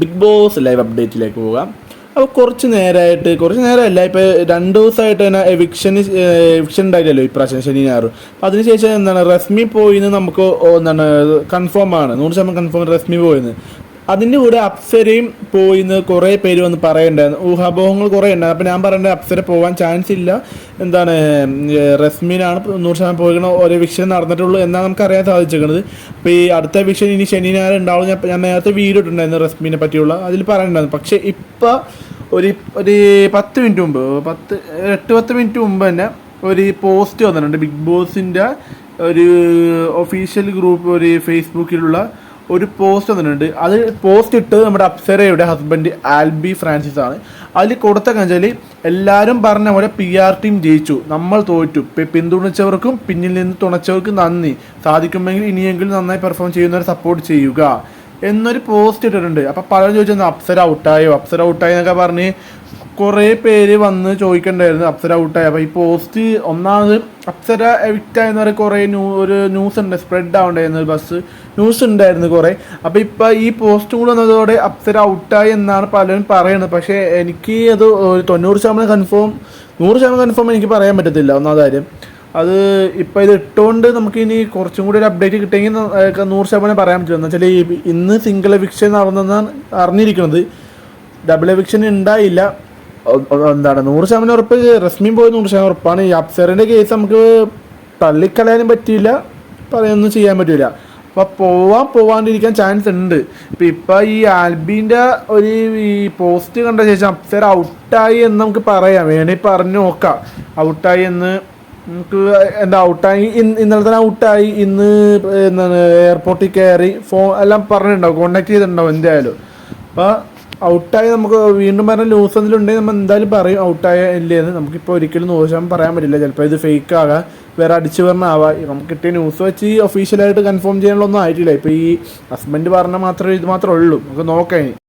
Big boss live അപ്ഡേറ്റിലേക്ക് പോകാം. അപ്പോൾ കുറച്ച് നേരമായിട്ട് കുറച്ച് നേരമല്ല ഇപ്പോൾ രണ്ട് ദിവസമായിട്ട് തന്നെ എവിക്ഷൻ എവിക്ഷൻ ഉണ്ടായില്ലല്ലോ ഇപ്രാവശ്യം ശനി ഞായറും. അപ്പോൾ അതിനുശേഷം എന്താണ് റസ്മി പോയിന്ന് നമുക്ക് എന്താണ് കൺഫേം ആണ്. നൂറ് ശതമാനം കൺഫേം റസ്മി പോയിന്ന്. അതിന്റെ കൂടെ അപ്സരയും പോയിന്ന് കുറേ പേര് വന്ന് പറയണ്ടായിരുന്നു. ഊഹാപോഹങ്ങൾ കുറേ ഉണ്ടായിരുന്നു അപ്പോൾ ഞാൻ പറയേണ്ടത് അപ്സര പോകാൻ ചാൻസ് ഇല്ല. എന്താണ് റസ്മീനാണ് നൂറ് ശതമാനം പോയിക്കണ ഒരു വിഷയം നടന്നിട്ടുള്ളൂ എന്നാണ് നമുക്ക് അറിയാൻ സാധിച്ചിരിക്കുന്നത് അപ്പോൾ ഈ അടുത്ത വിഷയം ഇനി ശനി ഞായർ ഉണ്ടാവും. ഞാൻ ഞാൻ നേരത്തെ വീഡിയോ ഇട്ടുണ്ടായിരുന്നു റസ്മിനെ പറ്റിയുള്ള. അതിൽ പറയുന്നുണ്ടായിരുന്നു പക്ഷേ ഇപ്പം ഒരു ഒരു പത്ത് മിനിറ്റ് മുമ്പ് പത്ത് എട്ട് പത്ത് മിനിറ്റ് മുമ്പ് തന്നെ ഒരു പോസ്റ്റ് വന്നിട്ടുണ്ട്. ബിഗ് ബോസിന്റെ ഒരു ഒഫീഷ്യൽ ഗ്രൂപ്പ് ഒരു ഫേസ്ബുക്കിലുള്ള ഒരു പോസ്റ്റ് വന്നിട്ടുണ്ട്. അത് പോസ്റ്റ് ഇട്ടത് നമ്മുടെ അപ്സരയുടെ ഹസ്ബൻഡ് ആൽബി ഫ്രാൻസിസ് ആണ്. അതിൽ കൊടുത്ത കഴിഞ്ഞാൽ എല്ലാവരും പറഞ്ഞ പോലെ പി ആർ ടീം ജയിച്ചു. നമ്മൾ തോറ്റു. പിന്തുണച്ചവർക്കും പിന്നിൽ നിന്ന് തുണച്ചവർക്കും നന്ദി. സാധിക്കുമെങ്കിൽ ഇനിയെങ്കിലും നന്നായി പെർഫോം ചെയ്യുന്നവരെ സപ്പോർട്ട് ചെയ്യുക. എന്നൊരു പോസ്റ്റ് ഇട്ടിട്ടുണ്ട്. അപ്പോൾ പലരും ചോദിച്ചു അപ്സര ഔട്ടായോ അപ്സര ഔട്ടായി എന്നൊക്കെ പറഞ്ഞ് കുറേ പേര് വന്ന് ചോദിക്കണ്ടായിരുന്നു അപ്സര ഔട്ടായി. അപ്പോൾ ഈ പോസ്റ്റ് ഒന്നാമത് അപ്സര എവിക്റ്റ് പറയുക കുറേ ന്യൂ ഒരു ന്യൂസ് ഉണ്ട് സ്പ്രെഡ് ആവണ്ടായിരുന്നു ബസ് ന്യൂസ് ഉണ്ടായിരുന്നു കുറേ. അപ്പോൾ ഇപ്പം ഈ പോസ്റ്റ് കൂടെ വന്നതോടെ അപ്സര ഔട്ടായി എന്നാണ് പലരും പറയുന്നത് പക്ഷേ എനിക്ക് അത് ഒരു തൊണ്ണൂറ് ശതമാനം കൺഫേം നൂറ് ശതമാനം കൺഫേം എനിക്ക് പറയാൻ പറ്റത്തില്ല. ഒന്നാമത് കാര്യം അത് ഇപ്പം ഇത് ഇട്ടുകൊണ്ട് നമുക്ക് ഇനി കുറച്ചും കൂടി ഒരു അപ്ഡേറ്റ് കിട്ടിയെങ്കിൽ നൂറ് ശതമാനം പറയാൻ പറ്റില്ല. എന്ന് വെച്ചാൽ ഇന്ന് സിംഗിൾ എവിക്ഷൻ നടന്നെന്നാണ് അറിഞ്ഞിരിക്കുന്നത് ഡബിൾ എവിക്ഷൻ ഉണ്ടായില്ല. എന്താണ് നൂറ് ശതമാനം ഉറപ്പ് റസ്മിൻ പോയി നൂറ് ശതമാനം ഉറപ്പാണ്. ഈ അപ്സറിന്റെ കേസ് നമുക്ക് തള്ളിക്കളയാനും പറ്റിയില്ല പറയൊന്നും ചെയ്യാൻ പറ്റില്ല അപ്പോൾ പോവാൻ പോവാണ്ടിരിക്കാൻ ചാൻസ് ഉണ്ട്. ഇപ്പൊ ഇപ്പൊ ഈ ആൽബിന്റെ ഒരു ഈ പോസ്റ്റ് കണ്ട ശേഷം അപ്സർ ഔട്ടായി എന്ന് നമുക്ക് പറയാം. വേണേ പറഞ്ഞു നോക്കാം. ഔട്ടായി എന്ന് നമുക്ക് എന്താ ഔട്ടായി ഇന്ന് ഇന്നലെ തന്നെ ഔട്ടായി. ഇന്ന് എന്താണ് എയർപോർട്ടിൽ കയറി ഫോൺ എല്ലാം പറഞ്ഞിട്ടുണ്ടാവും കോണ്ടാക്ട് ചെയ്തിട്ടുണ്ടാവും എന്തായാലും. അപ്പോൾ ഔട്ടായി നമുക്ക് വീണ്ടും പറഞ്ഞ ലൂസ് എന്തെങ്കിലും നമ്മൾ എന്തായാലും പറയും ഔട്ടായ ഇല്ലേന്ന്. നമുക്കിപ്പോൾ ഒരിക്കലും ശതമാനം പറയാൻ പറ്റില്ല. ചിലപ്പോൾ ഇത് ഫേക്ക് ആകാം. വേറെ അടിച്ചു പറഞ്ഞാവാം നമുക്ക് കിട്ടിയ ന്യൂസ് വെച്ച് ഈ ഒഫീഷ്യലായിട്ട് കൺഫേം ചെയ്യാനുള്ളൊന്നും ആയിട്ടില്ല. ഇപ്പോൾ ഈ ഹസ്ബൻഡ് പറഞ്ഞാൽ മാത്രമേ ഇത് മാത്രമേ ഉള്ളൂ. നമുക്ക് നോക്കാം